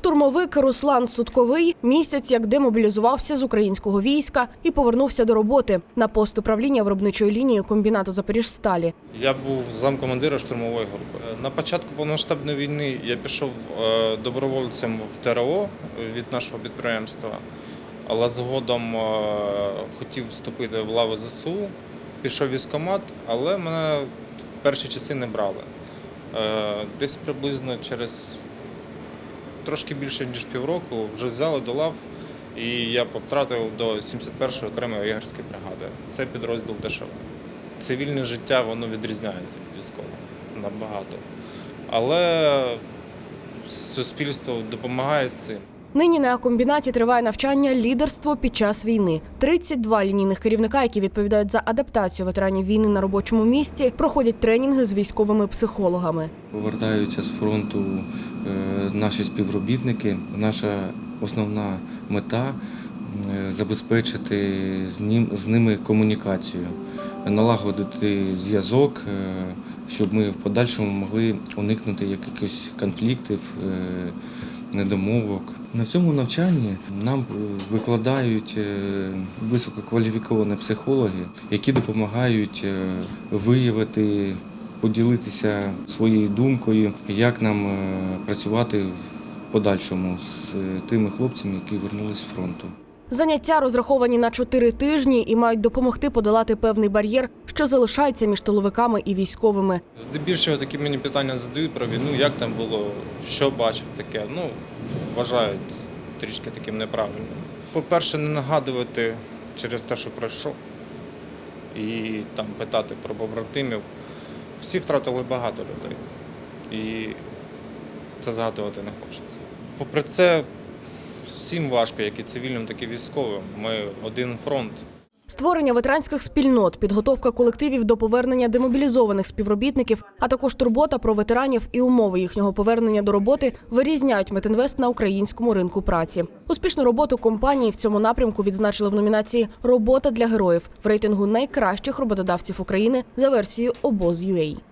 Штурмовик Руслан Сутковий місяць як демобілізувався з українського війська і повернувся до роботи на пост управління виробничої лінії комбінату Запоріжсталі. Я був замкомандира штурмової групи. На початку повномасштабної війни я пішов е, добровольцем в ТРО від нашого підприємства, але згодом е, хотів вступити в лави ЗСУ, пішов в військкомат, але мене в перші часи не брали. Е, Десь приблизно через трошки більше ніж півроку вже взяли до лав, і я потратив до 71-ї окремої єгерської бригади. Це підрозділ ДШВ цивільне життя воно відрізняється від військового набагато. Але суспільство допомагає з цим. Нині на комбінаті триває навчання лідерство під час війни. 32 лінійних керівника, які відповідають за адаптацію ветеранів війни на робочому місці, проходять тренінги з військовими психологами. Повертаються з фронту е, наші співробітники. Наша основна мета е, забезпечити з, ним, з ними комунікацію, налагодити зв'язок, е, щоб ми в подальшому могли уникнути якихось конфліктів, недомовок. На цьому навчанні нам е, викладають е, висококваліфіковані психологи, які допомагають е, виявити поділитися своєю думкою, як нам працювати в подальшому з тими хлопцями, які вернулись з фронту. Заняття розраховані на 4 тижні і мають допомогти подолати певний бар'єр, що залишається між тиловиками і військовими. Здебільшого такі мені питання задають про війну, як там було, що бачив таке. Ну, вважають трішки таким неправильним. По-перше, не нагадувати через те, що пройшов, і там питати про побратимів. Всі втратили багато людей. І це згадувати не хочеться. Попри це, всім важко, як і цивільним, так і військовим. Ми один фронт. Створення ветеранських спільнот, підготовка колективів до повернення демобілізованих співробітників, а також турбота про ветеранів і умови їхнього повернення до роботи вирізняють Метинвест на українському ринку праці. Успішну роботу компанії в цьому напрямку відзначили в номінації Робота для героїв в рейтингу найкращих роботодавців України за версією обоз.ua.